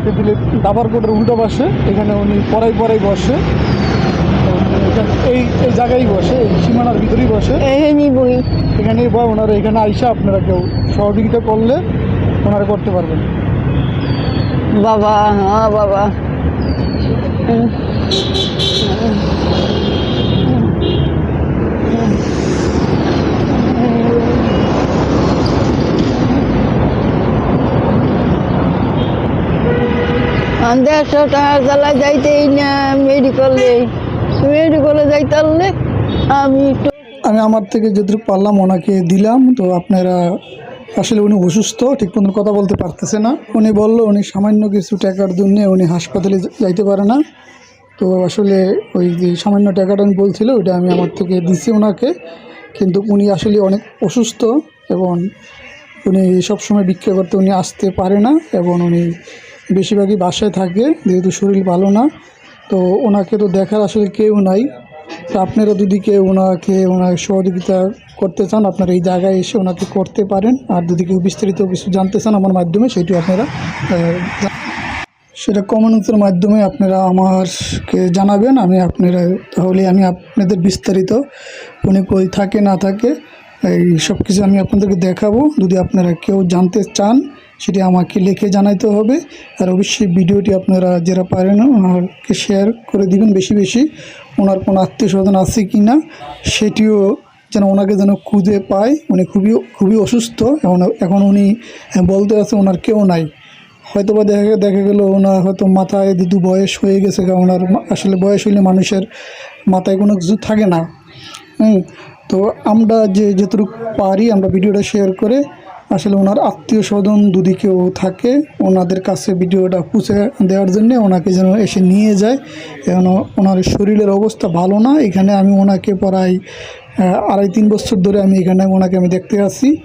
হাতে দিলে দাবার কোটের উল্টো পাশে এখানে উনি পড়াই পড়াই বসে। এই এই জায়গায় বসে এই সীমানার ভিতরেই বসে। এখানে বই। এখানেই ওনারা এখানে আইসা আপনারা কেউ সহযোগিতা করলে ওনারা করতে পারবেন। বাবা হ্যাঁ বাবা। দেড়শো টাকা জ্বালা যাইতেই না মেডিকেলে মেডিকেলে যাইতে পারলে আমি আমি আমার থেকে যতটুকু পারলাম ওনাকে দিলাম, তো আপনারা আসলে উনি অসুস্থ, ঠিক মতন কথা বলতে পারতেছে না। উনি বলল, উনি সামান্য কিছু টাকার জন্য উনি হাসপাতালে যাইতে পারে না। তো আসলে ওই যে সামান্য টাকাটা আমি বলছিল, ওইটা আমি আমার থেকে দিছি ওনাকে। কিন্তু উনি আসলে অনেক অসুস্থ এবং উনি সবসময় ভিক্ষা করতে উনি আসতে পারে না এবং উনি বেশিরভাগই বাসায় থাকে, যেহেতু শরীর ভালো না। তো ওনাকে তো দেখার আসলে কেউ নাই। তো আপনারা যদি কেউ ওনাকে, ওনার সহযোগিতা করতে চান, আপনারা এই জায়গায় এসে ওনাকে করতে পারেন। আর যদি কেউ বিস্তারিত কিছু জানতে চান আমার মাধ্যমে, সেটি আপনারা সেটা কমেন্টসের মাধ্যমে আপনারা আমারকে জানাবেন। আমি আপনারা, তাহলে আমি আপনাদের বিস্তারিত, উনি কই থাকে, না থাকে, এই সব কিছু আমি আপনাদেরকে দেখাবো। যদি আপনারা কেউ জানতে চান সেটি আমাকে লিখে জানাইতে হবে। আর অবশ্যই ভিডিওটি আপনারা যারা পারেন ওনাকে শেয়ার করে দিবেন বেশি বেশি। ওনার কোনো আত্মীয় স্বজন আছে কি না সেটিও যেন ওনাকে যেন খুঁজে পায়। উনি খুবই খুবই অসুস্থ। এখন এখন উনি বলতে আছে ওনার কেউ নাই। হয়তো বা দেখা দেখা গেলো ওনার হয়তো মাথায় দুদু বয়স হয়ে গেছে, কারণ ওনার আসলে বয়স হইলে মানুষের মাথায় কোনো কিছু থাকে না। হুম, তো আমরা যে যতটুকু পারি আমরা ভিডিওটা শেয়ার করে আসলে ওনার আত্মীয় স্বজন দুদিকেও থাকে। ওনাদের কাছে ভিডিওটা পুষে দেওয়ার জন্য ওনাকে যেন এসে নিয়ে যায়। কেন ওনার শরীরের অবস্থা ভালো না। এখানে আমি ওনাকে প্রায় আড়াই তিন বছর ধরে আমি এখানে ওনাকে আমি দেখতে আসি